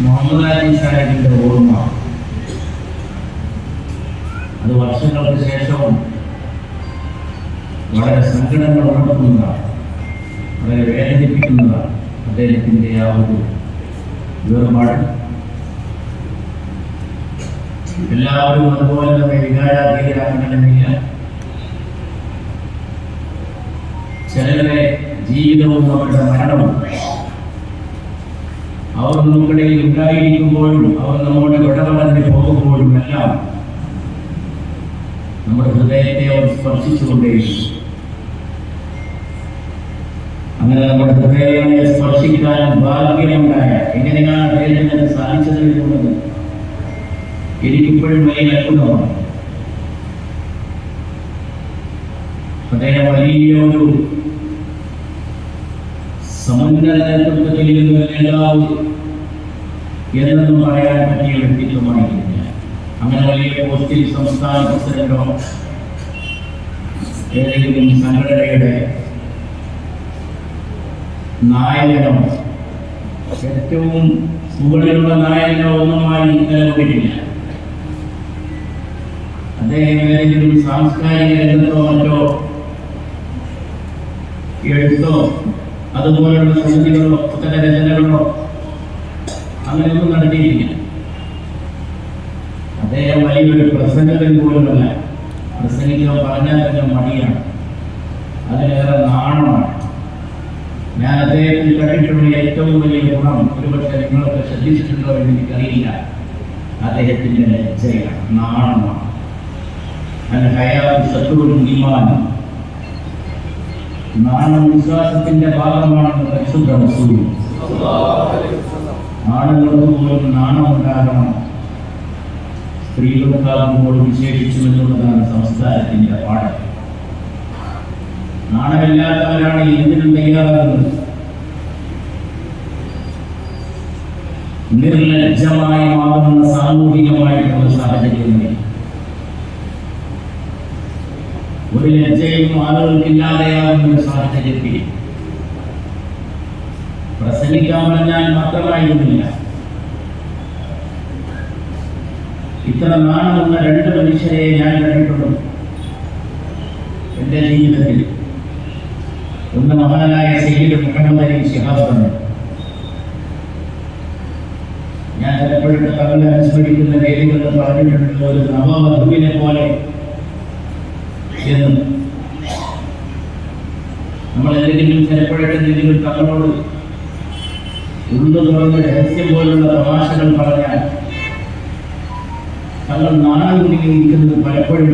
മുഹമ്മദ് അലി സാഹിബിന്റെ ഓർമ്മ. അത് വർഷങ്ങൾക്ക് ശേഷവും വളരെ സങ്കടങ്ങൾ ഉണർത്തുന്നതാണ്. വളരെ വേദനിപ്പിക്കുന്നതാണ് അദ്ദേഹത്തിന്റെ ആ ഒരു വേർപാട്. എല്ലാവരും അതുപോലെ തന്നെ വികാരാധീരാകണമെന്നില്ല ചിലരുടെ ജീവിതവും അവരുടെ മരണവും അവർ നമ്മുടെ ഉണ്ടായിരിക്കുമ്പോഴും അവർ നമ്മുടെ വിടവളഞ്ഞ് പോകുമ്പോഴും എല്ലാം നമ്മുടെ ഹൃദയത്തെ അവർ സ്പർശിച്ചുകൊണ്ടേയിരിക്കും. അങ്ങനെ നമ്മുടെ ഹൃദയങ്ങളെ സ്പർശിക്കാൻ ഭാഗ്യമുണ്ടായ എങ്ങനെയാണ് അദ്ദേഹത്തിന് അത് സാധിച്ചത് എന്നുള്ളത് എനിക്കിപ്പോഴും വലിയ അത്ഭുതമാണ്. അദ്ദേഹം വലിയ ഒരു സമന്വയ നേതൃത്വത്തിൽ എന്നൊന്നും പറയാൻ പറ്റിയ വ്യക്തിത്വമായിരുന്നില്ല അങ്ങനെ വലിയ പോസ്റ്റിൽ സംസ്ഥാന പ്രസിഡന്റോ ഏതെങ്കിലും സംഘടനയുടെ നായകനോ ഏറ്റവും മുകളിലുള്ള നായകനോ ഒന്നുമായി നിലകൊണ്ടിട്ടില്ല അദ്ദേഹം ഏതെങ്കിലും സാംസ്കാരിക രംഗത്തോ മറ്റോ എഴുത്തോ അതുപോലുള്ള സംഗതികളോ പുസ്തക രചനകളോ അങ്ങനെയൊന്നും നടത്തിയിരിക്കില്ല. അദ്ദേഹം വലിയൊരു പ്രസംഗത്തിൽ പോലുമല്ല. പ്രസംഗിക്കാൻ പറഞ്ഞാൽ തന്നെ മടിയാണ്. അതിലേറെ നാണമാണ്. ഞാൻ അദ്ദേഹത്തിൽ കണ്ടിട്ടുള്ള ഏറ്റവും വലിയ ഗുണം ഒരുപക്ഷെ നിങ്ങളൊക്കെ ശ്രദ്ധിച്ചിട്ടുണ്ടോ എന്ന് എനിക്കറിയില്ല. അദ്ദേഹത്തിന്റെ ലജ്ജയാണ് നാണമാണ്. ഹയാത്ത് സത്തുവും ഈമാനും നാണം വിശ്വാസത്തിന്റെ ഭാഗമാണെന്ന് പരിശുദ്ധ റസൂൽ. ആണുങ്ങൾക്ക് പോലും നാണം ഉണ്ടാകണം സ്ത്രീകൾക്കാകുമ്പോൾ വിശേഷിച്ചു എന്നുള്ളതാണ് സംസ്കാരത്തിന്റെ പാഠം. നാണമില്ലാത്തവരാണ് എന്തിനും തയ്യാറാകുന്നത്? നിർലജ്ജമായി മാറുന്ന സാമൂഹികമായിട്ടുള്ള സാഹചര്യങ്ങളിൽ. ഒരു ലജ്ജയും ആളുകൾക്കില്ലാതെയാകുന്ന ഒരു സാഹചര്യത്തിൽ പ്രസംഗിക്കാൻ പറഞ്ഞാൽ മാത്രമായിരുന്നില്ല. ഇത്ര നാണമെന്ന രണ്ട് മനുഷ്യരെ ഞാൻ കണ്ടിട്ടുള്ളൂ. എന്റെ ജീവിതത്തിൽ. ഒന്ന് മഹാനായ സൈനിക മുഖ്യമന്ത്രി അലി ശിഹാബ് തന്നെ ഞാൻ ചിലപ്പോഴും തങ്ങളെ അനുസ്മരിക്കുന്ന വേദികളിൽ പറഞ്ഞിട്ടുള്ള ഒരു നവവധുവിനെ പോലെ എന്ന് നമ്മൾ എന്തെങ്കിലും ചിലപ്പോഴൊക്കെ എന്തെങ്കിലും തങ്ങളോട് ഉള്ളു തുറന്ന് രഹസ്യം പോലുള്ള തമാശകൾ പറഞ്ഞാൽ തങ്ങൾ നാണം കുടുങ്ങിയിരിക്കുന്നത് പലപ്പോഴും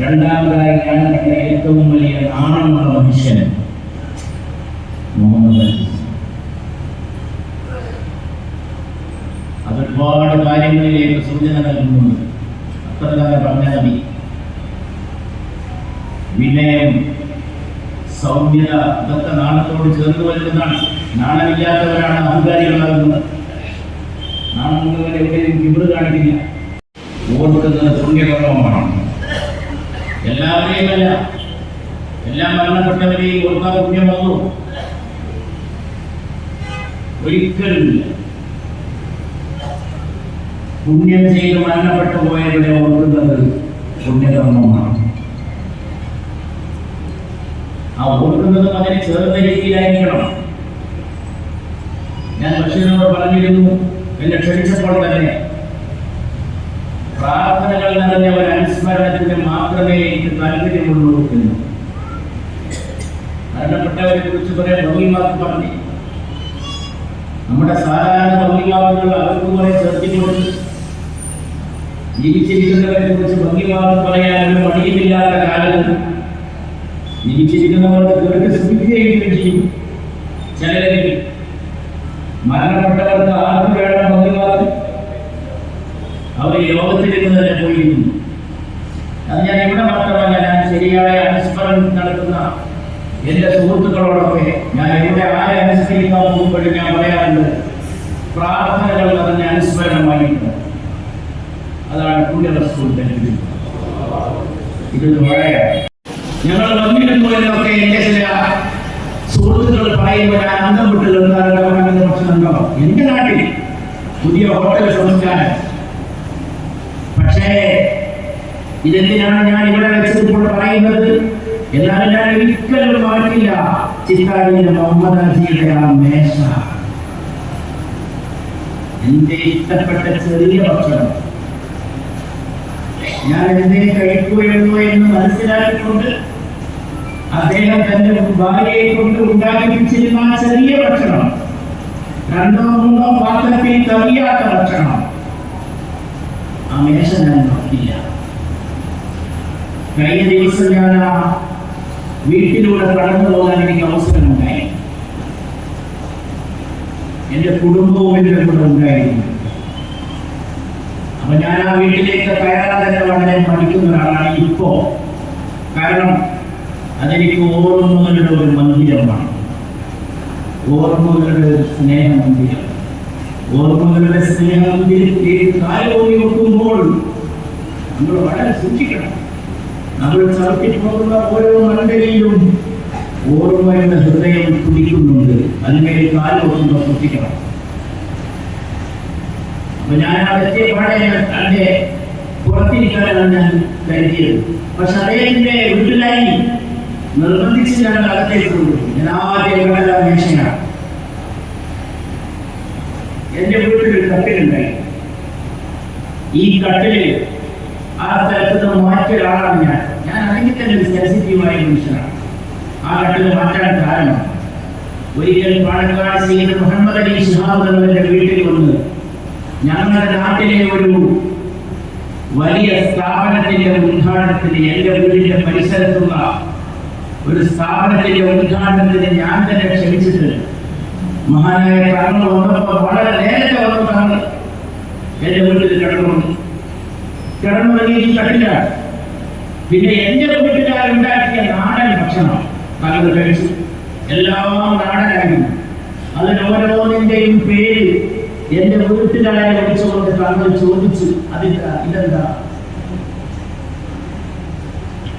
രണ്ടാമതായി ഞാൻ കണ്ട ഏറ്റവും വലിയ നാണമുള്ള മനുഷ്യൻ മുഹമ്മദ് അതൊരുപാട് കാര്യങ്ങളിലേക്ക് സൂചന നൽകുന്നുണ്ട്. പറഞ്ഞാൽ മതി വിനയം സൗമ്യത ഇതൊക്കെ നാണത്തോട് ചേർന്ന് വരുന്നതാണ്. നാണമില്ലാത്തവരാണ് അഹങ്കാരികളാകുന്നത് നാണമുള്ളവരെ എവിടെയും കിബിറ് കാണിക്കില്ല ഓർക്കുന്നത് പുണ്യകർമ്മമാണ് എല്ലാവരെയും അല്ല. എല്ലാം മരണപ്പെട്ടവരെയും ഓർക്കാൻ പുണ്യമാകും ഒരിക്കലും പുണ്യം ചെയ്ത് മരണപ്പെട്ടു പോയവരെ ഓർക്കുന്നത് പുണ്യകർമ്മമാണ്. ആ ഓർക്കുന്നതും അതിനെ ചേർന്ന രീതിയിലായിരിക്കണം. ഞാൻ ബഷീറിനോട് പറഞ്ഞിരുന്നു എന്നെ ക്ഷണിച്ചപ്പോൾ തന്നെ പ്രാർത്ഥനകൾ നിറഞ്ഞ ഒരു അനുസ്മരണത്തിന് മാത്രമേ എനിക്ക് താല്പര്യമുള്ളൂ എന്ന്. മരണപ്പെട്ടവരെ കുറിച്ച് കുറെ ഭംഗിമാർക്ക് പറഞ്ഞു. നമ്മുടെ സാധാരണ ഭംഗിമാക്കുകൾ അവർക്ക് കുറെ ചേർത്തിക്കൊണ്ട് ജീവിച്ചിരിക്കുന്നവരെ കുറിച്ച് ഭംഗിമാർക്ക് പറയാൻ പണിയുമില്ലാത്ത കാലത്ത് ജീവിച്ചിരിക്കുന്നവർക്ക് തീർത്ത് ശ്രമിക്കുകയെങ്കിലും ചെയ്യും. ചിലരെങ്കിൽ മരണപ്പെട്ടവർക്ക് ആർക്ക് വേണം ഭംഗിമാർക്ക് അവർ ലോകത്തിലിരുന്ന് തന്നെ പോയിരുന്നു. അത് ഞാൻ ഇവിടെ മാത്രമല്ല ഞാൻ ശരിയായ അനുസ്മരണം നടത്തുന്ന എന്റെ സുഹൃത്തുക്കളോടൊക്കെ ഞാൻ എവിടെ ആരെ അനുസ്മരിക്കാൻ പോകുമ്പോഴും ഞാൻ പറയാറുണ്ട് പ്രാർത്ഥനകൾ നിറഞ്ഞ അനുസ്മരണമായിട്ട് അതാണ് പുണ്യ റസൂൽ ഇതൊരു മഴയാണ് ഞങ്ങൾ വന്നിരുന്നു എന്റെ ചില സുഹൃത്തുക്കൾ പറയുമ്പോൾ ഞാൻ അന്തം വിട്ട് നിൽക്കാറുണ്ട് പ്രശ്നം ഉണ്ടോ എന്റെ നാട്ടിൽ പുതിയ ഹോട്ടൽ സംസ്കാരം പക്ഷേ ഇതെന്തിനാണ് ഞാൻ ഇവിടെ വെച്ചത് ഇപ്പോൾ പറയുന്നത്? എന്നാലും ഞാൻ ഒരിക്കലും മാറ്റില്ല ചിത്താരിന്റെ മുഹമ്മദ് അജിയുടെ ആ മേശ. എന്റെ ഇഷ്ടപ്പെട്ട ചെറിയ ഭക്ഷണം ഞാൻ എന്തിനെ കഴിക്കുകയുള്ളൂ എന്ന് മനസ്സിലാക്കിക്കൊണ്ട് അദ്ദേഹം തന്റെ ഭാര്യയെ കൊണ്ട് ഉണ്ടാക്കിപ്പിച്ചിരുന്ന ചെറിയ ഭക്ഷണം രണ്ടോ മൂന്നോ പാത്രത്തിൽ കവിയാത്ത ഭക്ഷണം ആ മേശ ഞാൻ നോക്കില്ല കഴിഞ്ഞ ദിവസം ഞാൻ ആ വീട്ടിലൂടെ കടന്നു പോകാൻ എനിക്ക് അവസരമുണ്ടായി. എന്റെ കുടുംബവും എന്റെ കൂടെ ഉണ്ടായിരുന്നു. അപ്പൊ ഞാൻ ആ വീട്ടിലേക്ക് കയറാൻ തന്നെ വളരെ മടിക്കുന്ന ഒരാളാണ് ഇപ്പോ. കാരണം അതെനിക്ക് ഓർമ്മകളുടെ ഒരു മന്ദിരമാണ്. ഓർമ്മകളുടെ ഒരു സ്നേഹമന്ദിരം. ഓർമ്മകളുടെ സ്നേഹമന്ദിരത്തിലേക്ക് കാലോടി വെക്കുമ്പോൾ നമ്മൾ വളരെ സൂക്ഷിക്കണം. നമ്മൾ ചവിട്ടി പോകുന്ന ഓരോ മണ്ഡലയിലും ഓർമ്മയുടെ ഹൃദയം കുടിക്കുന്നുണ്ട്. അതിന്മേൽ കാൽ വെക്കുമ്പോൾ സൂക്ഷിക്കണം. ഞാൻ അവിടുത്തെ പാടെ തന്റെ പുറത്തിരിക്കാനാണ് ഞാൻ കരുതിയത്. പക്ഷെ അദ്ദേഹത്തിന്റെ വീട്ടിലായി നിർബന്ധിച്ച് ഞാൻ അകത്തേക്കുള്ളൂ ഞാൻ ആദ്യം മേശയാണ് എന്റെ വീട്ടിൽ ഒരു കട്ടിലുണ്ടായി ഈ കട്ടിൽ ആ സ്ഥലത്ത് നിന്ന് മാറ്റിയ ഞാൻ. ഞാൻ അല്ലെങ്കിൽ തന്നെ ഒരു സെൻസിറ്റീവായ മനുഷ്യനാണ്. ആ കട്ടിൽ മാറ്റാൻ കാരണം ഒരിക്കൽ പാലക്കാട് സീഡ് മുഹമ്മദ് അലി ഷിഹാബ് എന്നവരുടെ വീട്ടിൽ വന്ന് ഞങ്ങളുടെ നാട്ടിലെ ഒരു വലിയ സ്ഥാപനത്തിന്റെ ഉദ്ഘാടനത്തിന് എന്റെ വീടിന്റെ പരിസരത്തുള്ള ഒരു സ്ഥാപനത്തിന്റെ ഉദ്ഘാടനത്തിന് ഞാൻ തന്നെ ക്ഷണിച്ചിട്ട് മഹാനായ കർമ്മ വന്നപ്പോൾ വളരെ നേരത്തെ വന്നതാണ് എന്റെ വീട്ടിൽ കിടന്നു കിടന്നുറങ്ങി കട്ടിലാണ് പിന്നെ എന്റെ വീട്ടുകാരുണ്ടാക്കിയ നാടൻ ഭക്ഷണം തങ്ങൾ കഴിച്ചു. എല്ലാം നാടനായിരുന്നു. അതിന് ഓരോന്നിന്റെയും പേര് എന്റെ വീട്ടുകാരെ വിളിച്ചുകൊണ്ട് തങ്ങൾ ചോദിച്ചു അതിന്റെ ഇതെന്താ?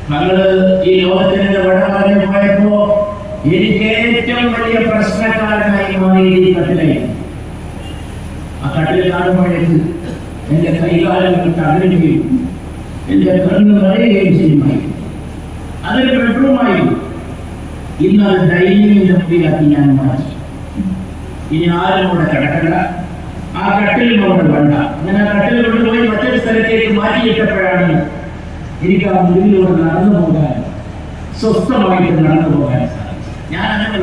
തങ്ങൾ ഈ ലോകത്തിന്റെ വട പറഞ്ഞു പോയപ്പോ എനിക്ക് ഏറ്റവും വലിയ പ്രശ്നക്കാരനായി മാറി കട്ടിലായി ആ കട്ടിൽ കാണുമ്പോഴേക്ക് എന്റെ കൈകാലങ്ങൾ തകരുകയും എന്റെ കണ്ണ് നിറയുകയും ചെയ്യുമായി. അതൊരു ബെഡ്റൂമായി ഇന്ന് അത് ഡൈനിങ്ങിന്റെ മുറിയാക്കി ഞാൻ മാറ്റി. ഇനി ആരും കൂടെ കിടക്കണ്ട. ആ കട്ടിൽ കൊണ്ട്. വേണ്ട അങ്ങനെ ആ കട്ടിൽ കൊണ്ടുപോയി മറ്റൊരു സ്ഥലത്തേക്ക് മാറ്റിയിട്ടപ്പോഴാണ് എനിക്ക് ആ മുറിയിലൂടെ നടന്നു പോകാൻ സ്വസ്ഥമായിട്ട് നടന്നു പോകാൻ സാധിച്ചു ഞാൻ അങ്ങനെ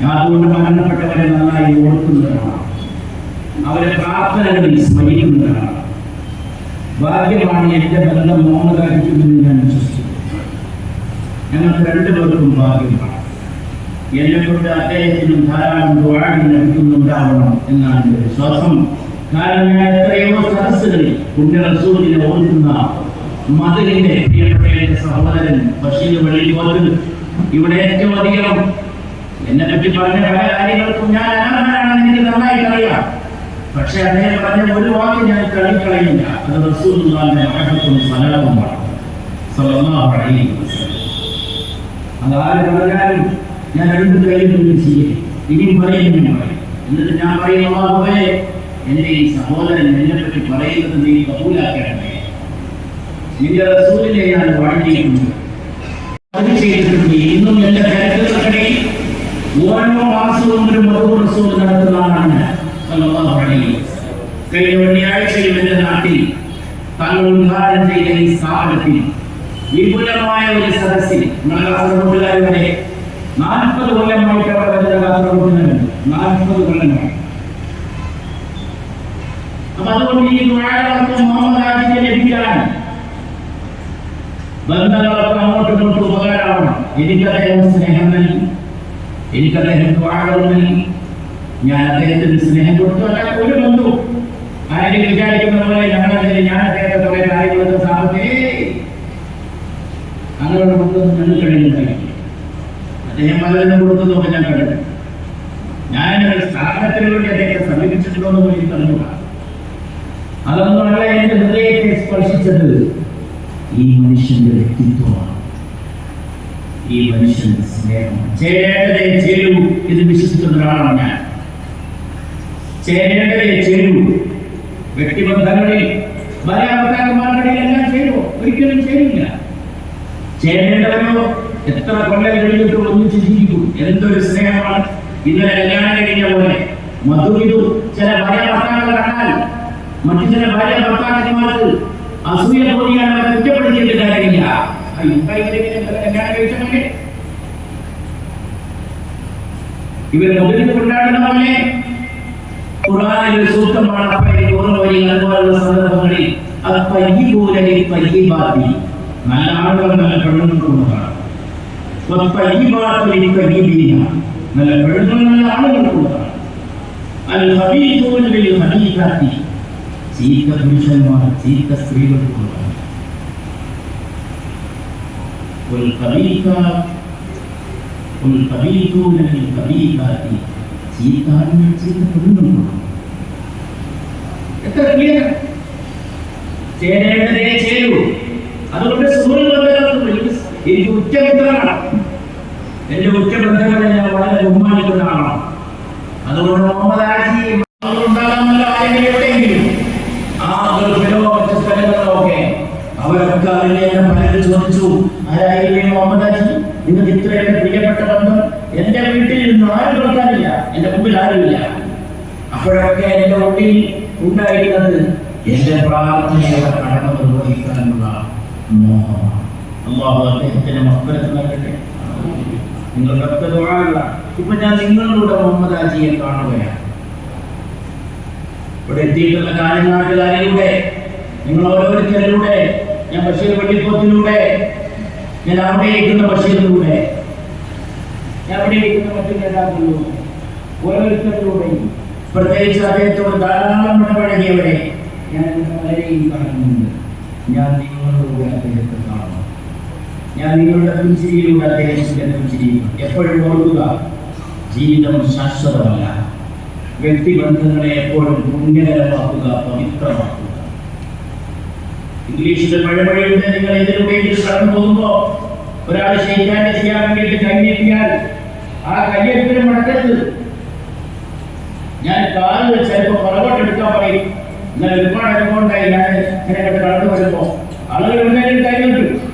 ഞാൻ അതുകൊണ്ട് മരണപ്പെട്ടവരെ നന്നായി ഓർക്കുന്നതാണ് അവരെ പ്രാർത്ഥനകളിൽ സ്മരിക്കുന്നതാണ് ഭാഗ്യമാണ് എന്റെ ബന്ധം മോഹനകാരിക്കുമെന്ന് ഞാൻ വിശ്വസിക്കുന്നു ഞങ്ങൾക്ക് രണ്ടുപേർക്കും ഭാഗ്യമാണ്. എന്നെ കൊണ്ട് അദ്ദേഹത്തിനും ധാരാളം ദ്വാരം ലഭിക്കുന്നുണ്ടാവണം എന്നാണ് എന്റെ വിശ്വാസം. കാരണം ഞാൻ എത്രയോ സദസ്സുകളിൽ പുണ്യ റസൂലിനെ ഓർക്കുന്ന മതിലിന്റെ പ്രിയപ്പെട്ട സഹോദരൻ ബഷീർ വെള്ളിക്കോത്ത് ഇവിടെ ഏറ്റവും അധികം എന്നെ പറ്റി പറഞ്ഞ പല കാര്യങ്ങൾക്കും ഞാൻ അനാഥനാണെന്ന് എനിക്ക് നന്നായിട്ട് അറിയാം. പക്ഷെ അദ്ദേഹം പറഞ്ഞ ഒരു വാക്ക് ഞാൻ കളിക്കളയില്ല അത് റസൂലിന്റെ മഹത്വം സല്ലല്ലാഹു അലൈഹി വസല്ലം. അതാര് പറഞ്ഞാലും ഞാൻ രണ്ട് കൈയും മുന്നിൽ ചെയ്യട്ടെ ഇനിയും പറയുന്നു ഞാൻ പറയും. എന്നിട്ട് ഞാൻ പറയുന്നു അള്ളാഹുവേ ഈ സഹോദരൻ എന്നെ പറ്റി പറയുന്നത് നീ കബൂലാക്കണമേ. നിന്റെ റസൂലിനെ ഞാൻ വാഴ്ത്തിയിട്ടുണ്ട് അത് ചെയ്തിട്ടുണ്ട്. ഇന്നും എന്റെ തിരക്കുകൾക്കിടയിൽ ഓരോ മാസവും ഒരു മധു റസൂൽ അലൈഹി വസല്ലം. കഴിഞ്ഞ വെള്ളിയാഴ്ചയും എന്റെ നാട്ടിൽ തങ്ങൾ ഉദ്ഘാടനം ചെയ്ത ഈ സ്ഥാപനത്തിൽ വിപുലമായ ഒരു സദസ്സിൽ നമ്മുടെ കാസർഗോഡുകാരുടെ നാൽപ്പത് വരുന്ന കാസർഗോഡിനുണ്ട് നാൽപ്പത് കൊല്ലമായി. അപ്പൊ അതുകൊണ്ട് ഈ ദ്വാരകൾക്ക് മുഹമ്മദ് ആജിക്ക് ലഭിക്കാൻ ബന്ധങ്ങളൊക്കെ അങ്ങോട്ട് ഇങ്ങോട്ട് ഉപകാരമാണ് എനിക്ക് അദ്ദേഹം സ്നേഹം നൽകി. എനിക്ക് അദ്ദേഹം ദ്വാരകൾ നൽകി. ഞാൻ അദ്ദേഹത്തിന് സ്നേഹം കൊടുത്തു. അല്ല ഒരു ബന്ധു. ആരെങ്കിലും ഞങ്ങളെ ഞാൻ അദ്ദേഹത്തെ കുറെ കാര്യങ്ങളൊക്കെ സാധിക്കേ അങ്ങനെയുള്ള ബന്ധം ഞങ്ങൾ പലതിനും കൊടുക്കുന്നതൊക്കെ ഞാൻ കണ്ടു ഞാൻ സ്ഥാപനത്തിന് അദ്ദേഹത്തെ സമീപിച്ചിട്ടുണ്ടോ എന്ന് എനിക്ക് അറിഞ്ഞൂടാ അതൊന്നുമല്ല എന്റെ ഹൃദയത്തെ സ്പർശിച്ചത് ഈ മനുഷ്യന്റെ വ്യക്തിത്വമാണ്. ഈ മനുഷ്യന്റെ സ്നേഹം. ചേരേണ്ടതേ ചേരൂ ഇത് വിശ്വസിക്കുന്ന ഒരാളാണ് ഞാൻ. ചേരേണ്ടതേ ചേരൂ. വ്യക്തിബന്ധങ്ങളിൽ ഭാര്യാഭർത്താക്കന്മാർക്കിടയിൽ എല്ലാം ഒരിക്കലും ചേരില്ല. ചേരേണ്ടവരോ എത്ര കൊല്ലം കഴിഞ്ഞിട്ട് ഒന്നിച്ച് ജീവിക്കും? എന്തൊരു സ്നേഹമാണ്. ഇന്നലെ കല്യാണം കഴിഞ്ഞ പോലെ. മധുവിധു ചില ഭാര്യ ഭർത്താക്കൾ കണ്ടാൽ മറ്റു ചില ഭാര്യ ഭർത്താക്കന്മാർക്ക് അസൂയ തോന്നിയാണ് അവരെ കുറ്റപ്പെടുത്തിയിട്ട് കാര്യമില്ല. ഇവരെ കൊണ്ടാടുന്ന പോലെ. സന്ദർഭങ്ങളിൽ നല്ല ആളുകൾ നല്ല പയ്യബീന നല്ല പെടുന്ന നല്ല ആളുകൾ കൊടുക്കണം. ചീത്ത പുരുഷന്മാർ ചീത്ത സ്ത്രീകൾ കൊടുക്കണം. ചീത്ത ആളുകൾ ചീത്ത പെടുന്നു കൊടുക്കണം. എത്ര ക്ലിയർ? ചേരേണ്ടതേ ചേരൂ. അതുകൊണ്ട് സുഹൃത്തുക്കളെ എനിക്ക് ഉറ്റമിത്രമാണ് എന്റെ ഉറ്റബന്ധങ്ങളെ ഞാൻ വളരെ ബഹുമാനിക്കുന്ന ആളാണ് അതുകൊണ്ട് മുഹമ്മദ് ആ ചോദിച്ചു എന്റെ വീട്ടിൽ നിന്ന് ആരും കേൾക്കാനില്ല എന്റെ മുമ്പിൽ ആരുമില്ല. അപ്പോഴൊക്കെ എന്റെ ഉള്ളിൽ ഉണ്ടായിരുന്നത് എന്റെ പ്രാർത്ഥനയുടെ കടമ നിർവഹിക്കാനുള്ള മോഹമാണ് അള്ളാഹു അദ്ദേഹത്തിന്റെ മക്കളെ നൽകട്ടെ. നിങ്ങളുടെയൊക്കെ ദുആകള ഇപ്പൊ ഞാൻ നിങ്ങളുടെ മുഹമ്മദ് കാണുകയാണ്. ഇവിടെ എത്തിയിട്ടുള്ള കാര്യനാട്ടുകാരിലൂടെ നിങ്ങൾ ഓരോരുത്തരിലൂടെ ഞാൻ ബഷീർ പള്ളിപ്പോത്തിലൂടെ ഞാൻ അവിടെ ബഷീറിലൂടെ ഞാൻ അവിടെ ഇരിക്കുന്ന മറ്റു ഓരോരുത്തരിലൂടെയും പ്രത്യേകിച്ച് അദ്ദേഹത്തോട് ധാരാളം ഇടപഴകിയവരെ ഞാൻ വളരെയും കാണുന്നുണ്ട്. ഞാൻ നിങ്ങളോട് അദ്ദേഹത്തെ ഞാൻ നിങ്ങളുടെ പുഞ്ചിരിയിലൂടെ അദ്ദേഹത്തിന്റെ പുഞ്ചിരിയും എപ്പോഴും ഓർക്കുക ജീവിതം ശാശ്വതമല്ല. വ്യക്തിബന്ധങ്ങളെ എപ്പോഴും പുണ്യകരമാക്കുക പവിത്രമാക്കുക. ഇംഗ്ലീഷിൽ മഴമഴയുണ്ട് നിങ്ങൾ ഇതിലൂടെയെങ്കിലും കടന്നു പോകുമ്പോ ഒരാൾ ശൈത്യാന്റെ ചെയ്യാൻ വേണ്ടി കൈനീട്ടിയാൽ ആ കയ്യെടുപ്പിന് മടക്കരുത്. ഞാൻ കാൽ ചിലപ്പോ പുറകോട്ട് എടുക്കാൻ പറയും. എന്നാൽ ഒരുപാട് അനുഭവം ഉണ്ടായി. ഞാൻ ഇങ്ങനെ കണ്ട് കടന്നു വരുമ്പോ ആളുകൾ എന്തായാലും കൈകിട്ടു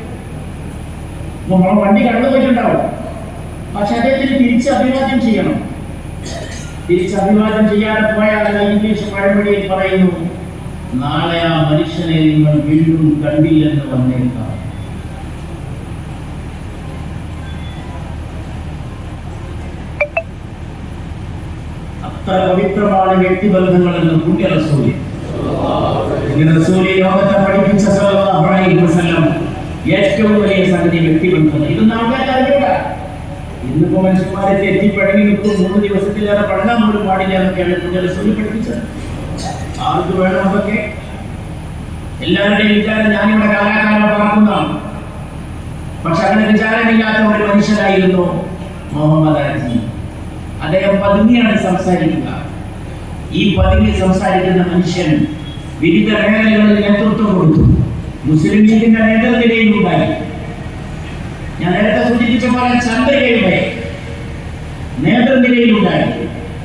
നമ്മൾ വണ്ടി കടന്നു പോയിട്ടുണ്ടാവും. പക്ഷെ അദ്ദേഹത്തിന് തിരിച്ച് അഭിവാദ്യം ചെയ്യണം. തിരിച്ച് അഭിവാദ്യം ചെയ്യാതെ പോയാൽ ഇംഗ്ലീഷ് പഴമൊഴിയിൽ പറയുന്നു നാളെ ആ മനുഷ്യനെ നിങ്ങൾ വീണ്ടും കണ്ടില്ലെന്ന് വന്നേക്കാം. അത്ര പവിത്രമാണ് വ്യക്തിബന്ധങ്ങൾ എന്ന് പുണ്യ റസൂലി ഇങ്ങനെ റസൂലി ലോകത്തെ പഠിപ്പിച്ച സല്ലല്ലാഹു അലൈഹി വസല്ലം ഏറ്റവും വലിയ സംഗതി വ്യക്തിബന്ധങ്ങൾ ഇത് ആൾക്കാർ അറിഞ്ഞൂടാ. ഇന്നിപ്പോ മനുഷ്യന്മാരെ എത്തിപ്പഴങ്ങി നിൽക്കും മൂന്ന് ദിവസത്തിലേറെ പഠനം പോലും പാടില്ല എന്നൊക്കെയാണ് പുണ്യ റസൂലി പഠിപ്പിച്ചത്. ആർക്ക് വേണം അതൊക്കെ? എല്ലാവരുടെയും വിചാരം ഞാനിവിടെ കാലാകാലം പാർക്കുന്നതാണ് പക്ഷെ അങ്ങനെ വിചാരമില്ലാത്ത ഒരു മനുഷ്യനായിരുന്നു മുഹമ്മദ് അലി അദ്ദേഹം പതുങ്ങിയാണ് സംസാരിക്കുക. ഈ പതുങ്ങി സംസാരിക്കുന്ന മനുഷ്യൻ വിവിധ മേഖലകളിൽ നേതൃത്വം കൊടുത്തു. മുസ്ലിം ലീഗിന്റെ നേതൃനിരയിൽ ഉണ്ടായി ഞാൻ നേരത്തെ സൂചിപ്പിച്ച പോലെ ചന്ദ്രികയുടെ നേതൃനിരയിൽ ഉണ്ടായി.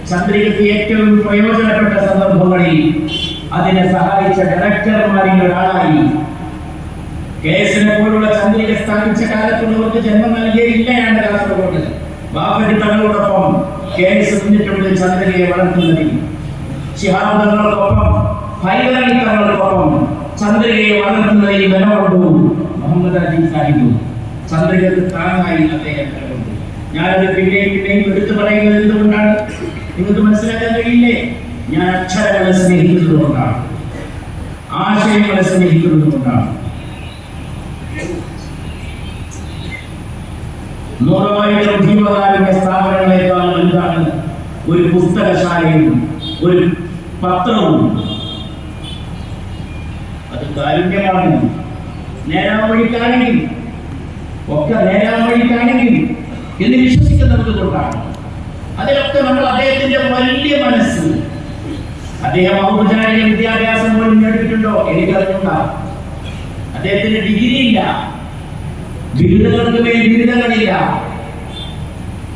ചന്ദ്രികയ്ക്ക് ഏറ്റവും പ്രയോജനപ്പെട്ട സന്ദർഭങ്ങളിൽ അതിനെ സഹായിച്ച ഡയറക്ടർമാരിൽ ഒരാളായി. കേസിനെ പോലുള്ള ചന്ദ്രിക സ്ഥാപിച്ച കാലത്തുള്ളവർക്ക് ജന്മം നൽകിയില്ലയാണ് കാസർഗോഡ്. ബാപ്പരി തങ്ങളോടൊപ്പം കേസ് നിന്നിട്ടുണ്ട് ചന്ദ്രികയെ വളർത്തുന്നതിൽ. ശിഹാബ് തങ്ങളോടൊപ്പം തങ്ങൾക്കൊപ്പം ഹൈദരലി തങ്ങൾക്കൊപ്പം വളർത്തുന്ന വളർത്തുന്നതിൽ നിലകൊണ്ടു മുഹമ്മദ് അലി സാഹിബ്. ചന്ദ്രികക്ക് താങ്ങായി അദ്ദേഹം ഞാനത് പിന്നെയും പിന്നെയും എടുത്തു പറയുന്നത് എന്തുകൊണ്ടാണ്? നിങ്ങൾക്ക് മനസ്സിലാക്കാൻ കഴിയില്ലേ? ഞാൻ അക്ഷരങ്ങളെ സ്നേഹിക്കുന്നത് കൊണ്ടാണ് ആശയങ്ങളെ സ്നേഹിക്കുന്നത് കൊണ്ടാണ് നൂറായിരം ജീവകാരുണ്യ സ്ഥാപനങ്ങളെക്കാൾ വലുതാണ് ഒരു പുസ്തകശാലയും ഒരു പത്രവും. അത് നേരാ വഴിക്കാണെങ്കിൽ ഒക്കെ നേരാ വഴിക്കാണെങ്കിൽ എന്ന് വിശ്വസിക്കുന്നത് കൊണ്ടാണ് അതിലൊക്കെ നമ്മൾ അദ്ദേഹത്തിന്റെ വലിയ മനസ്സ്. അദ്ദേഹം ഔപചാരിക വിദ്യാഭ്യാസം പോലും നേടിയിട്ടുണ്ടോ? എനിക്കറിഞ്ഞുണ്ട അദ്ദേഹത്തിന് ഡിഗ്രി ഇല്ല. ബിരുദങ്ങൾക്ക് മേൽ ബിരുദങ്ങളില്ല.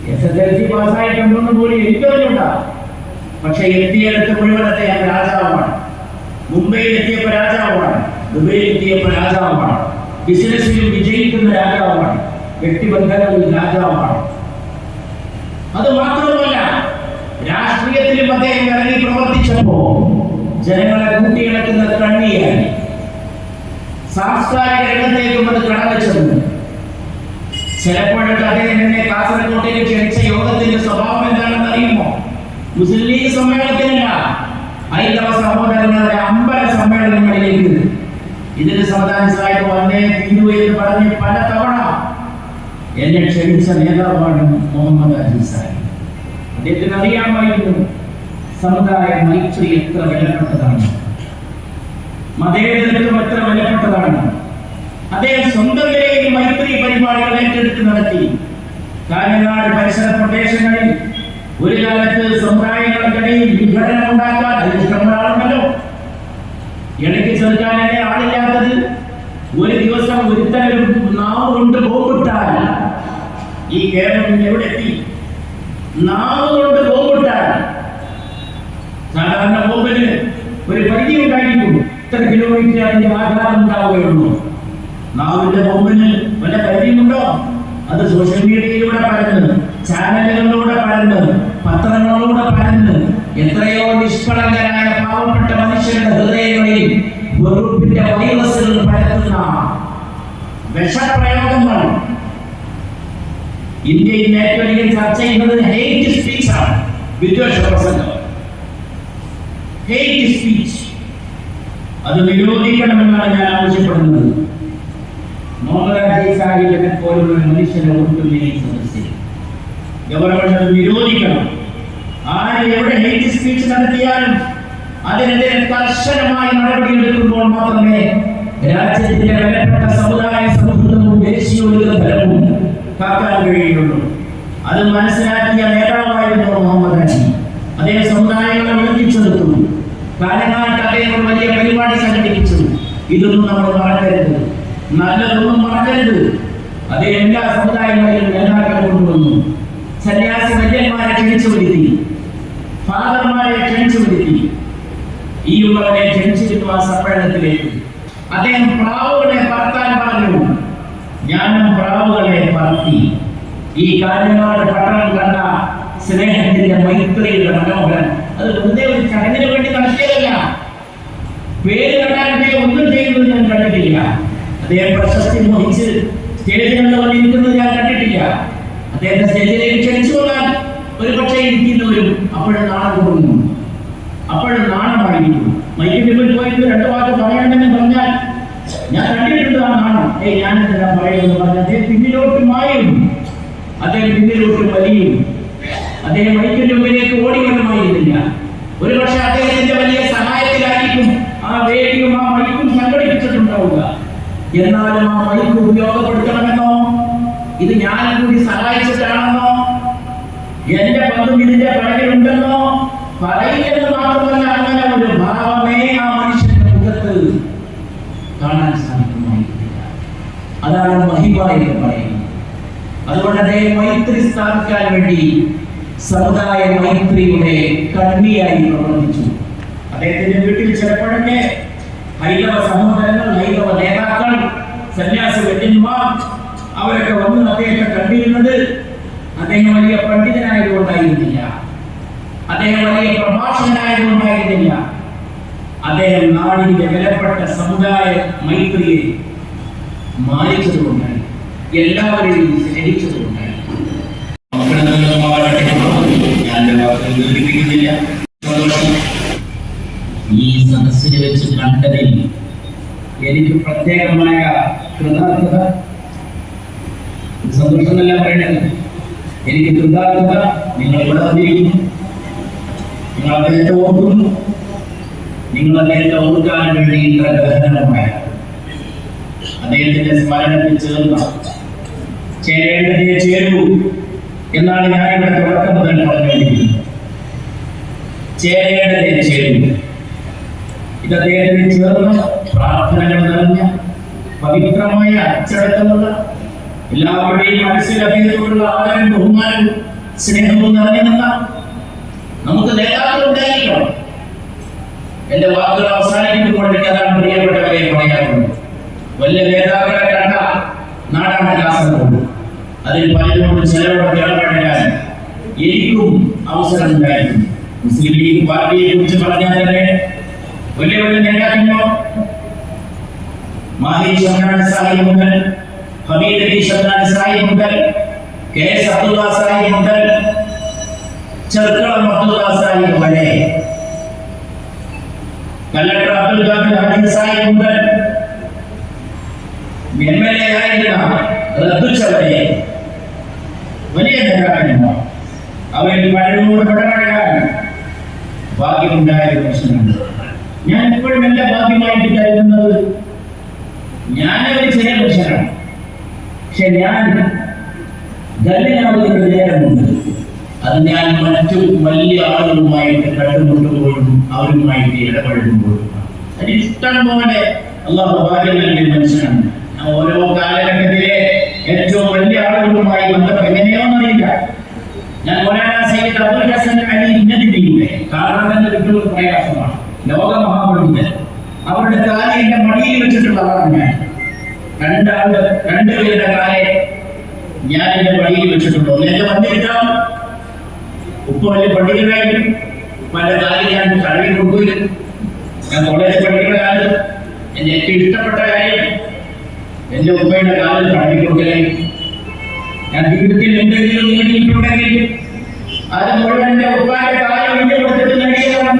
എസ് എസ് എൽ സി പാസ്സായിട്ടുണ്ടെന്ന് പോലും എനിക്കറിഞ്ഞുണ്ട പക്ഷെ എത്തിയെടുത്ത് മുഴുവൻ അദ്ദേഹം രാജാവാണ്. മുംബൈയിൽ രാജാവുമാണ്. എത്തിയപ്പോൾ രാജാവാണ് ബിസിനസ്സിൽ വിജയിക്കുന്ന രാജാവാണ് വ്യക്തിബന്ധങ്ങളിൽ രാജാവാണ് അത് മാത്രമല്ല രാഷ്ട്രീയത്തിലും അദ്ദേഹം ഇറങ്ങി പ്രവർത്തിച്ചപ്പോ ജനങ്ങളെ കൂട്ടിയിണക്കുന്നത് കണ്ണിയായി. സാംസ്കാരിക രംഗത്തേക്കും അത് ചെന്നു. ചിലപ്പോഴൊക്കെ അദ്ദേഹം എന്നെ കാസർഗോട്ടേക്ക് ക്ഷണിച്ച യോഗത്തിന്റെ സ്വഭാവം എന്താണെന്ന് അറിയുമോ? മുസ്ലിം ലീഗ് സമ്മേളനത്തിനല്ല ഹൈന്ദവ സഹോദരങ്ങളുടെ അമ്പല സമ്മേളനങ്ങളിലേക്ക് ഇതിന് സംവിധാനിച്ചതായിട്ട് വന്നേ തീരു എന്ന് പറഞ്ഞ് പല തവണ എന്നെ ക്ഷണിച്ച നേതാവാണ് മുഹമ്മദ് അജീസായി അദ്ദേഹത്തിന് അറിയാമായിരുന്നു സമുദായ മൈത്രി എത്ര വിലപ്പെട്ടതാണ്. മതേതരത്വം എത്ര വിലപ്പെട്ടതാണ്. അദ്ദേഹം സ്വന്തം നിലയിൽ മൈത്രി പരിപാടികൾ ഏറ്റെടുത്ത് നടത്തി. കാഞ്ഞങ്ങാട് പരിസര പ്രദേശങ്ങളിൽ ഒരു കാലത്ത് സമുദായങ്ങൾക്കിടയിൽ വിഘടനം ഉണ്ടാക്കാൻ അത് ഇഷ്ടമുള്ള ആളുണ്ടല്ലോ ഇടയ്ക്ക് ചെറുക്കാനേ ആളില്ലാത്തത്? ഒരു ദിവസം ഒരുത്തൻ ഒരു നാവ് കൊണ്ട് പോകിട്ടാൽ ഈ കേരളം എവിടെ എത്തി? നാവ് കൊണ്ട് പോകിട്ടാൽ സാധാരണ പോകൽ ഒരു പരിധി ഉണ്ടായിരിക്കും. ഇത്ര കിലോമീറ്റർ അതിന്റെ ആഘാതം ഉണ്ടാവുകയുള്ളൂ. നാവിന്റെ ബോംബിന് വല്ല പരിധിയുമുണ്ടോ? അത് സോഷ്യൽ മീഡിയയിലൂടെ പരന്ന്. ചാനലുകളിലൂടെ പരന്ന് പത്രങ്ങളിലൂടെ പരന്ന് എത്രയോ നിഷ്കളങ്കരായ പാവപ്പെട്ട മനുഷ്യരുടെ ഹൃദയങ്ങളിൽ വെറുപ്പിന്റെ വൈറസുകൾ പരത്തുന്ന വിഷപ്രയോഗങ്ങൾ. ഇന്ത്യയിൽ ഏറ്റവും അധികം ചർച്ച ചെയ്യുന്നത് ഹെയ്റ്റ് സ്പീച്ച് ആണ്. വിദ്വേഷ പ്രസംഗം. Hate speech. അത് നിരോധിക്കണമെന്നാണ് ഞാൻ ആവശ്യപ്പെടുന്നത്. മോഹൻരാജ് സാഹിബിനെ പോലുള്ള മനുഷ്യനെ ഒട്ടും സദസ്സിൽ ഗവൺമെന്റ് അത് നിരോധിക്കണം. ആര് എവിടെ ഹെയ്റ്റ് സ്പീച്ച് നടത്തിയാലും അതിനെതിരെ കർശനമായ നടപടിയെടുക്കുമ്പോൾ മാത്രമേ രാജ്യത്തിന്റെ വിലപ്പെട്ട സമുദായ സൗഹൃദവും ദേശീയോദ്ഗ്രഥ ഫലവും കാക്കാൻ കഴിയുള്ളൂ അത് മനസ്സിലാക്കിയ നേതാവായിരുന്നു മുഹമ്മദ് അലി. അദ്ദേഹം സമുദായങ്ങളെ വിളക്കിച്ചെടുത്തു കാലങ്ങളായിട്ട് അദ്ദേഹം വലിയ പരിപാടി സംഘടിപ്പിച്ചു. ഇതൊന്നും നമ്മൾ മറക്കരുത്. നല്ലതൊന്നും മറക്കരുത്. അദ്ദേഹം എല്ലാ സമുദായങ്ങളിലും നേതാക്കൾ കൊണ്ടുവന്നു. സന്യാസി വല്യന്മാരെ ക്ഷണിച്ചു വരുത്തി. ഫാദർമാരെ ക്ഷണിച്ചു വരുത്തി. ഈ ഉള്ളവരെ ക്ഷണിച്ചിരുന്നു ആ സമ്മേളനത്തിലേക്ക് അദ്ദേഹം പ്രാവുകളെ പറത്താൻ പറഞ്ഞു. ഞാനും പ്രാവുകളെ പറത്തി. ഈ കാഞ്ഞങ്ങാട് പട്ടണം കണ്ട സ്നേഹത്തിന്റെ മൈത്രിയുടെ മനോഹരൻ. അത് വെറുതെ ഒരു ചടങ്ങിന് വേണ്ടി നടത്തിയതല്ല. പേര് കണ്ടാലേ ഒന്നും ചെയ്യുന്നത് ഞാൻ കണ്ടിട്ടില്ല. അദ്ദേഹം പ്രശസ്തി മോഹിച്ച് സ്റ്റേജിൽ വന്നിരിക്കുന്നത് ഞാൻ കണ്ടിട്ടില്ല. അദ്ദേഹത്തെ സ്റ്റേജിലേക്ക് ക്ഷണിച്ചു കൊള്ളാൻ ഒരു പക്ഷേ ഇരിക്കുന്നവരും അപ്പോഴും നാണം കൊടുക്കുന്നു അപ്പോഴും നാണം വാങ്ങിക്കുന്നു മുന്നിൽ പോയിട്ട് രണ്ടു വാക്ക് പറയണമെന്ന് പറഞ്ഞാൽ ഞാൻ കണ്ടിട്ടുണ്ട് ആ നാണം. ഏയ് ഞാൻ എന്താ പറയുമെന്ന് പറഞ്ഞ അദ്ദേഹം പിന്നിലോട്ട് മായും. അദ്ദേഹം പിന്നിലോട്ട് വലിയും. അദ്ദേഹം മൈക്കിന്റെ മുമ്പിലേക്ക് ഓടി വന്നുമായിരുന്നില്ല ഒരു പക്ഷെ അദ്ദേഹത്തിന്റെ വലിയ സഹായത്തിലായിരിക്കും ആ വേദിയും ആ മൈക്കും സംഘടിപ്പിച്ചിട്ടുണ്ടാവുക. എന്നാലും ആ മൈക്ക് ഉപയോഗപ്പെടുത്തണമെന്നോ ഇത് ഞാൻ കൂടി സഹായിച്ചിട്ടാണെന്നോ? എന്റെ പങ്കും ഇതിന്റെ പിറകിലുണ്ടെന്നോ? പറയില്ലെന്ന് മാത്രമല്ല അങ്ങനെ ഒരു ഭാവമേ ആ മനുഷ്യന്റെ മുഖത്ത് കാണാൻ സാധിക്കുമായിരിക്കില്ല അതാണ് മഹിമ എന്ന് പറയുന്നത്. അതുകൊണ്ട് അദ്ദേഹം മൈത്രി സ്ഥാപിക്കാൻ വേണ്ടി സമുദായ മൈത്രിയുടെ കണ്ണിയായി പ്രവർത്തിച്ചു. അദ്ദേഹത്തിന്റെ വീട്ടിൽ ചിലപ്പോഴൊക്കെ ഹൈന്ദവ സഹോദരങ്ങൾ ഹൈന്ദവ നേതാക്കൾ സന്യാസ വര്യന്മാർ അവരൊക്കെ വന്ന് അദ്ദേഹത്തെ കണ്ടിരുന്നത് അദ്ദേഹം വലിയ പണ്ഡിതനായതുകൊണ്ടായിരുന്നില്ല. അദ്ദേഹം വലിയ പ്രഭാഷകനായതുകൊണ്ടായിരുന്നില്ല. അദ്ദേഹം നാടിന്റെ വിലപ്പെട്ട സമുദായ മൈത്രിയെ മാനിച്ചതുകൊണ്ടായി എല്ലാവരെയും വാക്കുകൾ ഈ സദസ്സിൽ വെച്ച് കണ്ടതിൽ എനിക്ക് പ്രത്യേകമായ കൃതാർത്ഥത സന്തോഷമല്ല പറയണത്. എനിക്ക് കൃതാർത്ഥത നിങ്ങൾ ഇവിടെ വന്നിരിക്കുന്നു നിങ്ങൾ അദ്ദേഹത്തെ ഓർക്കുന്നു. നിങ്ങൾ അദ്ദേഹത്തെ ഓർക്കാൻ വേണ്ടി ഇത്ര ഗഹനമായ അദ്ദേഹത്തിന്റെ സ്മരണത്തിൽ ചേർന്ന. ചേരേണ്ടതേ ചേരൂ എന്നാണ് ഞാൻ ഇവിടെ തുടക്കം മുതൽ പറഞ്ഞുകൊണ്ടിരിക്കുന്നത്. ചേരേണ്ടതേ ചേരൂ. ഇത് അദ്ദേഹത്തിന് ചേർന്ന പ്രാർത്ഥനകൾ നിറഞ്ഞ പവിത്രമായ അച്ചടക്കമുള്ള എല്ലാവരുടെയും മനസ്സിൽ അദ്ദേഹത്തോടുള്ള ആദരവും ബഹുമാനവും സ്നേഹവും നിറഞ്ഞു നിന്ന നമുക്ക് നേതാക്കൾ ഉണ്ടായിരിക്കണം. എന്റെ വാക്കുകൾ അവസാനിപ്പിക്കുമ്പോൾ എനിക്ക് അതാണ് പ്രിയപ്പെട്ടവരെ പറയാറുണ്ട് വലിയ നേതാക്കളെ കണ്ട നാടാണ് കാസർഗോഡ് അതിൽ പലരോട് ചിലരോട് ഇടപെടാൻ എനിക്കും അവസരം ഉണ്ടായിരുന്നു. മുസ്ലിം ലീഗ് പാർട്ടിയെ കുറിച്ച് പറഞ്ഞാൽ തന്നെ വലിയ വലിയ നേതാക്കന്മാർ. മാഹി ഷംനാൻ സാഹിബ് മുതൽ ഹമീദ് അലി ഷംനാൻ സാഹിബ് മുതൽ കെ എസ് അബ്ദുള്ള സാഹിബ് മുതൽ ചെറുക്കളം അബ്ദുള്ള സാഹിബ് വരെ. കലക്ടർ അബ്ദുൽ ഖാദർ ഹമീദ് സാഹിബ് മുതൽ എം എൽ എ ആയിരുന്ന റദ്ദുച്ചവരെ വലിയ നേതാക്കന്മാർ. അവരിൽ പലരോട് ഇടപെടാൻ ഭാഗ്യമുണ്ടായ പ്രശ്നമുണ്ട് ഞാൻ ഇപ്പോഴും എല്ലാ ഭാഗ്യമായിട്ട് കരുതുന്നത് ഞാനൊരു ചെറിയ മനുഷ്യനാണ് പക്ഷെ ഞാൻ ധന്യനാവുന്ന നേരമുണ്ട്. അത് ഞാൻ മറ്റു വലിയ ആളുകളുമായിട്ട് കണ്ടുമുട്ടുമ്പോഴും അവരുമായിട്ട് ഇടപഴകുമ്പോഴും അത് ഇഷ്ടം പോലെ അള്ളാഹു ഭാഗ്യം നൽകിയ മനുഷ്യനാണ്. ഓരോ കാലഘട്ടത്തിലെ ഏറ്റവും വലിയ ആളുകളുമായി ബന്ധപ്പെട്ട് എങ്ങനെയാണെന്നറിയില്ല ഞാൻ മൗലാന സയ്യിദ് അബുൽ ഹസൻ അലി ഇന്നതിന്റെ കാരണം തന്നെ കിട്ടുന്നത് പ്രയാസമാണ്. ലോകമഹാപണ്ഡിതൻ അവരുടെ കാലിന്റെ മടിയിൽ വെച്ചിട്ടുള്ളതാണ് ഞാൻ. രണ്ടാൾ രണ്ടുപേരുടെ കാലെ ഞാൻ എന്റെ പള്ളിയിൽ വെച്ചിട്ടുണ്ട്. ഒന്ന് എന്റെ വന്നിരിക്കാം ഉപ്പ വലിയ പള്ളിയിലായി പല കാര്യം ഞാൻ കടവിൽ കൊണ്ടുപോയി ഞാൻ കോളേജ് പഠിക്കുന്ന കാലത്ത് എന്റെ ഏറ്റവും ഇഷ്ടപ്പെട്ട കാര്യം എന്റെ ഉപ്പയുടെ കാലം കടവിൽ കൊടുക്കലായിരുന്നു ഞാൻ ജീവിതത്തിൽ എന്തെങ്കിലും നേടിയിട്ടുണ്ടെങ്കിൽ അത് മുഴുവൻ എന്റെ ഉപ്പാന്റെ കാലം എന്റെ കൊടുത്തിട്ട് നേടിയതാണ്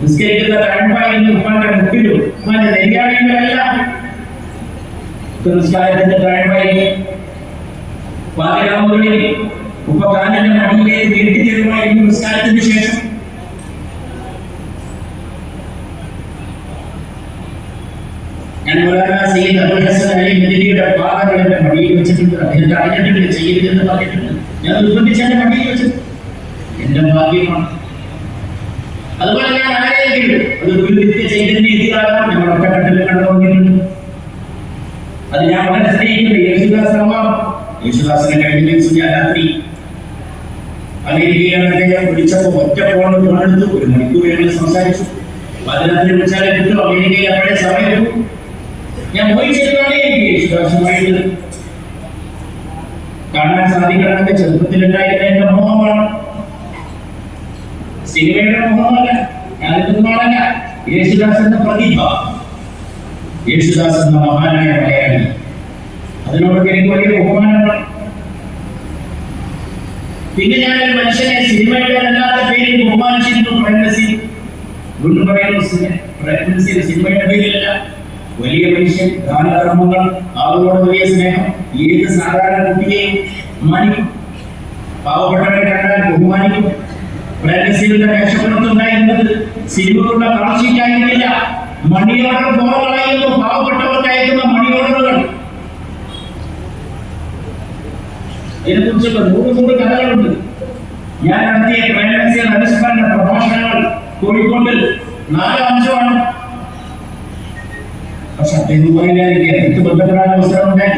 നിസ്കരിക്കുന്ന തഴമ്പായിരുന്നു ഉപ്പാന്റെ മുട്ടിലും ഉപ്പാന്റെ നെയ്യാടികളല്ല നിസ്കാരത്തിന്റെ തഴമ്പായി പാതിരാമുകളിൽ ഉപ്പ കാലിന്റെ മടിയിലേക്ക് നീട്ടി തരുമായിരുന്നു നിസ്കാരത്തിന് ശേഷം. ഞാൻ മൗലാന സയ്യിദ് അബുൽ ഹസൻ അലി മദനിയുടെ പാദങ്ങൾ മടിയിൽ വെച്ചിട്ടുണ്ട്. അദ്ദേഹത്തെ അറിഞ്ഞിട്ടുണ്ട് ചെയ്യരുതെന്ന് പറഞ്ഞിട്ടുണ്ട്. ഞാൻ നിർബന്ധിച്ച് മടിയിൽ വെച്ചു. എന്റെ ഭാഗ്യമാണ്. അതുപോലെ ഞാൻ ആരെയെങ്കിലും അത് നിത്യ ചൈതന്യ ഇതിലാണ് ഞങ്ങൾ ഒറ്റക്കെട്ടിൽ കണ്ടുപോകുന്നുണ്ട് അത് ഞാൻ വളരെ സ്നേഹിക്കുന്നു യേശുദാസ് അമ്മ യേശുദാസിനെ കഴിഞ്ഞ ഞാൻ രാത്രി അമേരിക്കയിലാണ് അദ്ദേഹം ഒറ്റ ഫോണിൽ ഫോണെടുത്തു ഒരു മണിക്കൂർ ഞങ്ങൾ സംസാരിച്ചു പതിനത്തിന് വിളിച്ചാലേ കിട്ടും അമേരിക്കയിൽ അപ്പോഴേ സമയം ഞാൻ പോയി ചെല്ലുവാണേ എനിക്ക് യേശുദാസുമായിട്ട് കാണാൻ സാധിക്കണമെന്ന് ചെറുപ്പത്തിലുണ്ടായിരുന്ന എന്റെ മോഹമാണ് സിനിമയുടെ മോഹമല്ല ഞാനിതൊന്നുമല്ല യേശുദാസ് എന്ന പ്രതിഭ യേശുദാസ് എന്ന മഹാനായ മലയാളി അതിനോടൊക്കെ എനിക്ക് വലിയ ബഹുമാനമാണ് പിന്നെ ഞാൻ ഒരു മനുഷ്യനെ സിനിമയുടെ പേരിൽ ബഹുമാനിച്ചിരുന്നു പ്രഗ്നസി വീണ്ടും സിനിമയുടെ പേരിലല്ല. വലിയ മനുഷ്യൻ ദാനധർമ്മങ്ങൾ ആളുകളോട് വലിയ സ്നേഹം ഏത് സാധാരണ കുട്ടിയെയും ബഹുമാനിക്കും പാവപ്പെട്ടവരെ കണ്ടാൽ ബഹുമാനിക്കും. പ്രഗ്നസിയുടെ വേഷപ്പെടുത്തുണ്ടായിരുന്നത് സിനിമകളുടെ കളർച്ചയ്ക്കായിരുന്നില്ല മണി ഓർഡർ ഫോണുകളായിരുന്നു പാവപ്പെട്ടവർക്ക് അയക്കുന്ന മണി ഓർഡറുകൾ ഇതിനെക്കുറിച്ചുള്ള നൂറ് നൂറ് കഥകളുണ്ട്. ഞാൻ നടത്തിയ പ്രേമനസീർ അനുസ്മരണ പ്രഭാഷണങ്ങൾ കോഴിക്കോട്ടിൽ നാല് അംശമാണ്. പക്ഷെ അദ്ദേഹം പോയില്ല എനിക്ക്. ബന്ധപ്പെടാൻ അവസരം ഉണ്ടായി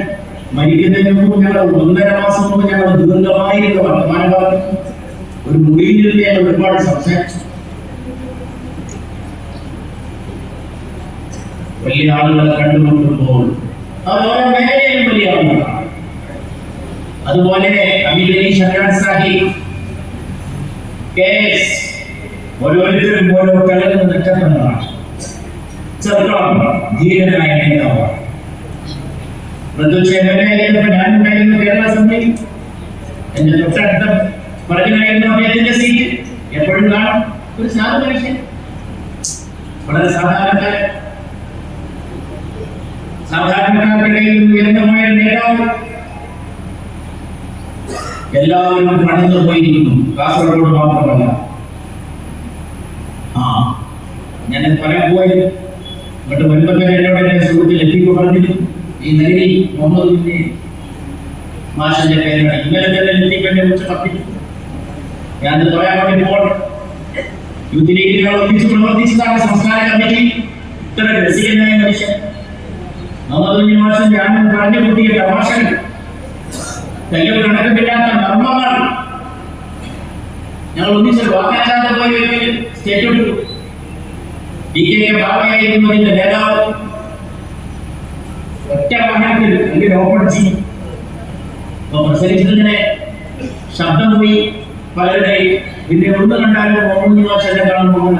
മരിക്കുന്നതിന് മുമ്പ് ഞങ്ങൾ ഒന്നര മാസം മുമ്പ് ഞങ്ങൾ ദീർഘമായിരിക്കും വർത്തമാനം ഒരു മുറിയിൽ ഞങ്ങൾ ഒരുപാട് സംസാരിച്ചു. വലിയ ആളുകളെ കണ്ടുമുട്ടുമ്പോൾ അവർ ഓരോ മേഖലയിലും വലിയ ആളുകളാണ് അതുപോലെ അമീലി ഷക്കാൻ സാഹിബ് കേസ് ഓരോരുത്തരും ഓരോ കളന്ന് നക്ഷത്രങ്ങളാണ് ചെറുപ്പം ധീരനായ നേതാവാണ് എ ആയിരുന്നപ്പോൾ ഞാനുണ്ടായിരുന്നു കേരള സഭയിൽ എന്റെ സീറ്റ്. എപ്പോഴും കാണാം. ഒരു സാധു മനുഷ്യൻ. വളരെ സാധാരണക്കാരൻ. സാധാരണക്കാരുടെ കയ്യിൽ ഉയർന്നമായ നേതാവ് എല്ലാവരും പണിന്ന് പോയിരിക്കുന്നു. കാസർഗോഡ് മാത്രമല്ല. ആ ഞാൻ പറയാൻ പോയി എന്നിട്ട് വരുമ്പോൾ എന്നോട് എന്റെ സുഹൃത്തിൽ എത്തിക്കോ ഈ നെല്ലി മുഹമ്മദിന്റെ മാഷിന്റെ പേരാണ്. ഇന്നലെ തന്നെ എത്തിക്കേണ്ട കുറിച്ച് ഞാൻ ഇത് പറയാൻ വേണ്ടി പോകണം. യൂത്ത് ലീഗിനെ ഒന്നിച്ച് പ്രവർത്തിച്ചതാണ് സംസ്ഥാന കമ്മിറ്റി. ഇത്ര രസികനായ മനുഷ്യൻ. മുഹമ്മദ് മാസം ഞാൻ പറഞ്ഞു കൂട്ടിയ തമാശകൾ തെല്ലും കണക്കില്ലാത്ത നർമ്മങ്ങൾ ഞങ്ങൾ ഒന്നിച്ച് ഒരിക്കൽ സ്റ്റേറ്റ് ഡി കെ കെ ബാബയായിരുന്നു അതിന്റെ നേതാവ്. ഒറ്റ വാഹനത്തിൽ അല്ലെങ്കിൽ ഓപ്പൺ ചെയ്യും അപ്പൊ ശബ്ദം പോയി. പലരുടെ പിന്നെ ഒന്ന് കണ്ടാലും മൂന്ന് കാണാൻ കാണുമ്പോൾ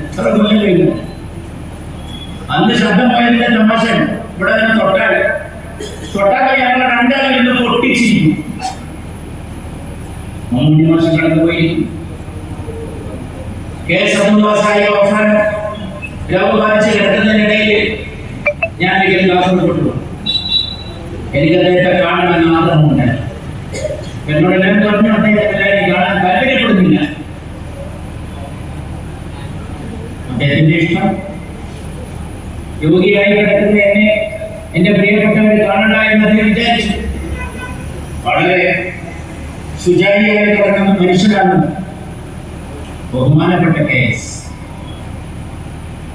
എത്ര കൊല്ലം കഴിഞ്ഞു? അന്ന് ശബ്ദം പോയതിന്റെ തമാശൻ ഇവിടെ തന്നെ തൊട്ടാൽ. തൊട്ടാൽ ഞങ്ങൾ രണ്ടാളും ഇന്ന് പൊട്ടിച്ചിരിക്കും. മൂന്ന് മാസം കടന്നുപോയി കെ സമുദ്രവാസായ അവസാനം രോഗം ബാധിച്ച് കിടക്കുന്നതിനിടയിൽ ഞാൻ ഒരിക്കലും കാസർഗോഡ് എനിക്ക് അദ്ദേഹത്തെ കാണണമെന്ന് ആഗ്രഹമുണ്ട്. എന്നോട് എല്ലാവരും പറഞ്ഞു അദ്ദേഹത്തെ കാണാൻ താല്പര്യപ്പെടുന്നില്ല. അദ്ദേഹത്തിന്റെ ഇഷ്ടം യോഗിയായി കിടക്കുന്ന എന്നെ എന്റെ പ്രിയപ്പെട്ടവർ കാണണ്ട എന്ന് വിചാരിച്ചു. വളരെ സുചാരിയായി കിടക്കുന്ന മനുഷ്യരാണ് ബഹുമാനപ്പെട്ട കേസ്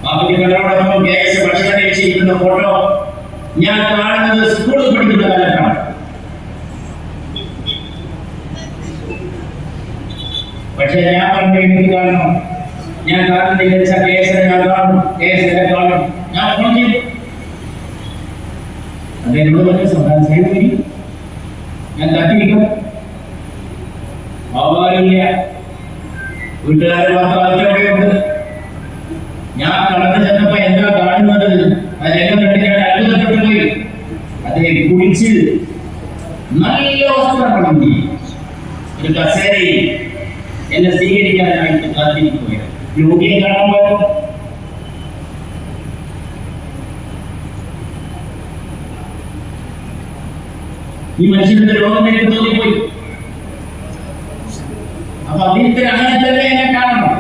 എസ് എസ് ഭക്ഷണം കഴിച്ചിരിക്കുന്ന ഫോട്ടോ ഞാൻ കാണുന്നത് സ്കൂളിൽ പഠിക്കുന്ന കാലത്താണ്. പക്ഷെ ഞാൻ പറഞ്ഞു എനിക്ക് കാണണം. ഞാൻ കാണുന്നില്ല കെ ഞാൻ കാണും. കെ കാണും. ഞാൻ ഫോൺ ചെയ്തു. അദ്ദേഹത്തോട് പറഞ്ഞു സംസാരം ചെയ്തു ഞാൻ കാത്തിരിക്കും. ആവാറില്ല വീട്ടുകാരെ മാത്രം അത്രയുണ്ട് ഞാൻ കടന്നു ചെന്നപ്പോ എന്താ കാണുന്നത്? ആ രംഗം കണ്ട് ഞാൻ അത്ഭുതപ്പെട്ടു പോയി അദ്ദേഹം കുളിച്ച് നല്ല വസ്ത്രമുണ്ട് ഒരു കസേരയിൽ എന്നെ സ്വീകരിക്കാനായിട്ട് കാത്തിരിക്കുകയാണ്. യോഗിയെ കാണാൻ പോയപ്പോ ഈ മനുഷ്യന്റെ രോഗം എനിക്ക് തോന്നിപ്പോയി. അപ്പൊ അദ്ദേഹത്തിന് അങ്ങനെ തന്നെ എന്നെ കാണണം.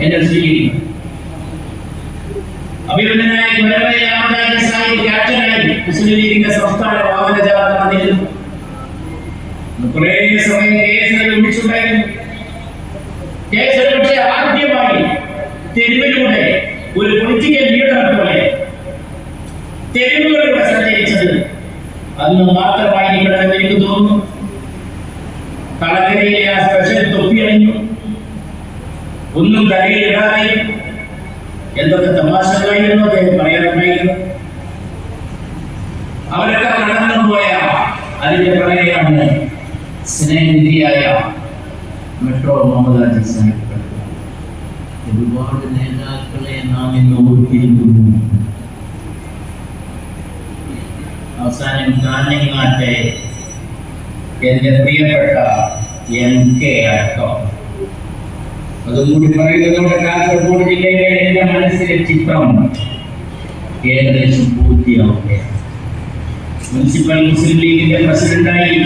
എന്നെ സ്വീകരിക്കണം. അഭിമന്യനായ ഗുരുവായ രാമദാസ സാഹിബ് ക്യാപ്റ്റനായി മുസ്ലിം ലീഗിന്റെ സംസ്ഥാന വാഹന ജാഥ വന്നിരുന്നു കുറേ സമയം കേസിൽ ഒന്നിച്ചുണ്ടായിരുന്നു കേസിൽ പക്ഷേ ആദ്യമായി തെരുവിലൂടെ ഒരു പൊളിറ്റിക്കൽ ലീഡർ പോലെ തെരുവ് അന്ന് മാത്രമായിരിക്കണമെന്ന് എനിക്ക് തോന്നുന്നു. കളക്കരയിലെ ആ സ്പെഷ്യൽ തൊപ്പി അണിഞ്ഞു. ഒന്നും കരയിലിടാതെ എന്തൊക്കെ തമാശകളായിരുന്നു അദ്ദേഹം പറയാറുണ്ടായിരുന്നു അവരൊക്കെ കടന്നു പോയ അതിന്റെ പിറകെയാണ് സ്നേഹനിധിയായ മെട്രോ മുഹമ്മദ് സാഹിബ്. ഒരുപാട് നേതാക്കളെ നാം ഇന്ന് ഓർത്തിരിക്കുന്നു. അവസാനം കാഞ്ഞങ്ങാട്ടെ എന്റെ പ്രിയപ്പെട്ട എം കെ അടക്കം. അതും കൂടി പറയുന്നതോടെ കാസർഗോഡ് ജില്ലയിലെ എന്റെ മനസ്സിലെ ചിത്രം ഏകദേശം പൂർത്തിയാവുകയാണ്. മുനിസിപ്പൽ മുസ്ലിം ലീഗിന്റെ പ്രസിഡന്റായി